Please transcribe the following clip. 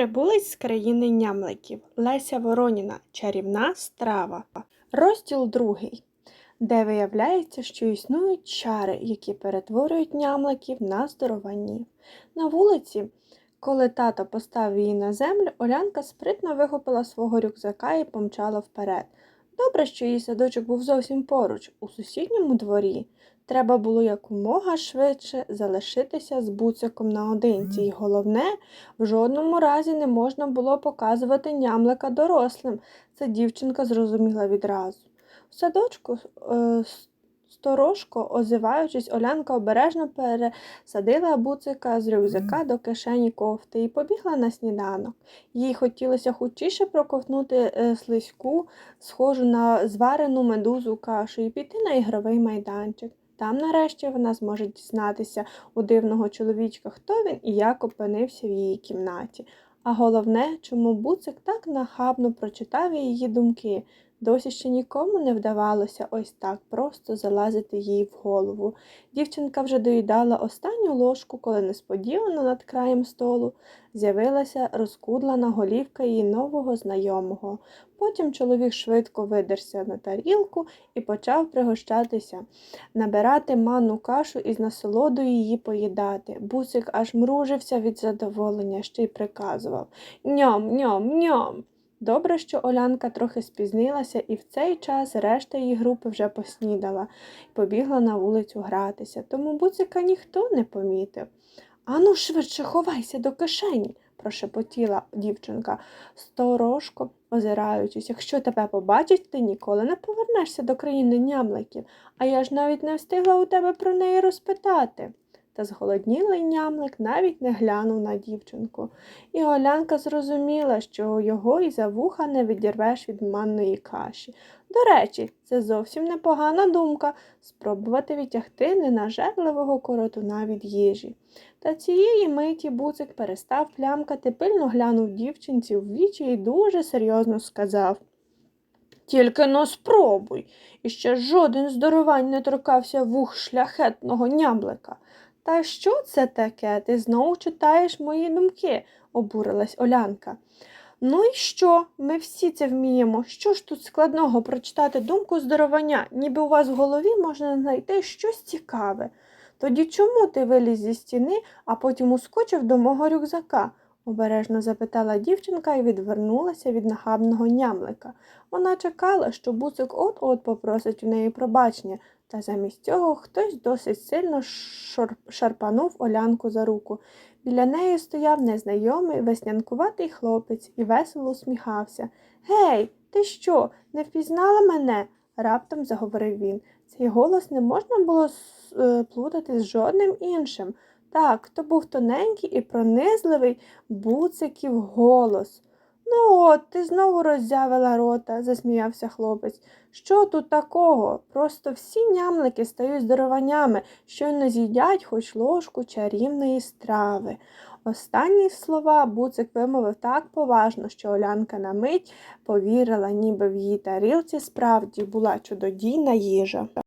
Прибулець з країни нямликів Леся Вороніна Чарівна страва. Розділ другий, де виявляється, що існують чари, які перетворюють нямликів на здорованів. На вулиці, коли тато поставив її на землю, Олянка спритно вихопила свого рюкзака і помчала вперед. Добре, що її садочок був зовсім поруч, у сусідньому дворі. Треба було якомога швидше залишитися з буциком наодинці, і головне, в жодному разі не можна було показувати нямлика дорослим. Це дівчинка зрозуміла відразу. В садочку, е, сторожко, озиваючись, Олянка обережно пересадила буцика з рюкзака до кишені кофти і побігла на сніданок. Їй хотілося хутчіше проковтнути е, слизьку, схожу на зварену медузу кашу, і піти на ігровий майданчик. Там, нарешті, вона зможе дізнатися у дивного чоловічка, хто він і як опинився в її кімнаті. А головне, чому буцик так нахабно прочитав її думки. Досі ще нікому не вдавалося ось так просто залазити їй в голову. Дівчинка вже доїдала останню ложку, коли несподівано над краєм столу з'явилася розкудлана голівка її нового знайомого. Потім чоловік швидко видерся на тарілку і почав пригощатися, набирати манну кашу і з насолодою її поїдати. Бусик аж мружився від задоволення, ще й приказував Ньом, ньом, ньом. Добре, що Олянка трохи спізнилася, і в цей час решта її групи вже поснідала і побігла на вулицю гратися, тому буцика ніхто не помітив. Ану, швидше ховайся до кишені, прошепотіла дівчинка, сторожко озираючись. Якщо тебе побачать, ти ніколи не повернешся до країни нямликів, а я ж навіть не встигла у тебе про неї розпитати. Та зголоднілий нямлик навіть не глянув на дівчинку, і Олянка зрозуміла, що його і за вуха не відірвеш від манної каші. До речі, це зовсім непогана думка спробувати відтягти ненажерливого коротуна від їжі. Та цієї миті буцик перестав плямкати, пильно глянув дівчинці в вічі і дуже серйозно сказав Тільки но спробуй. І ще жоден здоровань не торкався вух шляхетного нямлика. Та що це таке? Ти знову читаєш мої думки, обурилась Олянка. Ну і що? Ми всі це вміємо. Що ж тут складного прочитати думку здоровання, ніби у вас в голові можна знайти щось цікаве. Тоді чому ти виліз зі стіни, а потім ускочив до мого рюкзака? Обережно запитала дівчинка і відвернулася від нахабного нямлика. Вона чекала, що буцик от-от попросить у неї пробачення, та замість цього хтось досить сильно шарпанув Олянку за руку. Біля неї стояв незнайомий веснянкуватий хлопець і весело усміхався. Гей, ти що, не впізнала мене? раптом заговорив він. Цей голос не можна було е, плутати з жодним іншим. Так, то був тоненький і пронизливий буциків голос. Ну от, ти знову роззявила рота, засміявся хлопець. Що тут такого? Просто всі нямлики стають здорованями, щойно з'їдять хоч ложку чарівної страви. Останні слова буцик вимовив так поважно, що Олянка на мить повірила, ніби в її тарілці справді була чудодійна їжа.